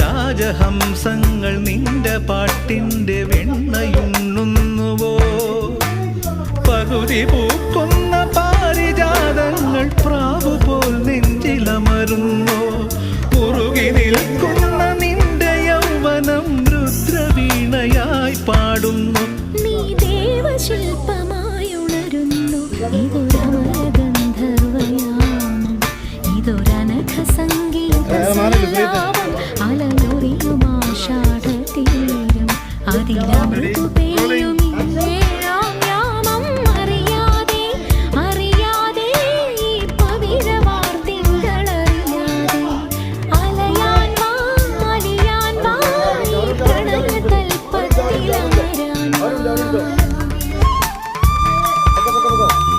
രാജഹംസങ്ങൾ നിന്റെ പാട്ടിന്റെ വെണ്ണയുണ്ണുന്നുവോ? പകുതി പൂക്കുന്ന പാരിജാതങ്ങൾ പ്രാവു പോൽ നെഞ്ചിലമരുന്നോ. മുറുകി നിൽക്കുന്ന നിന്റെ യൗവനം രുദ്രവീണയായി പാടുന്നു. നീ ദേവശില്പമായി ഉണരുന്നു അതിലമൃതു പെയ്യും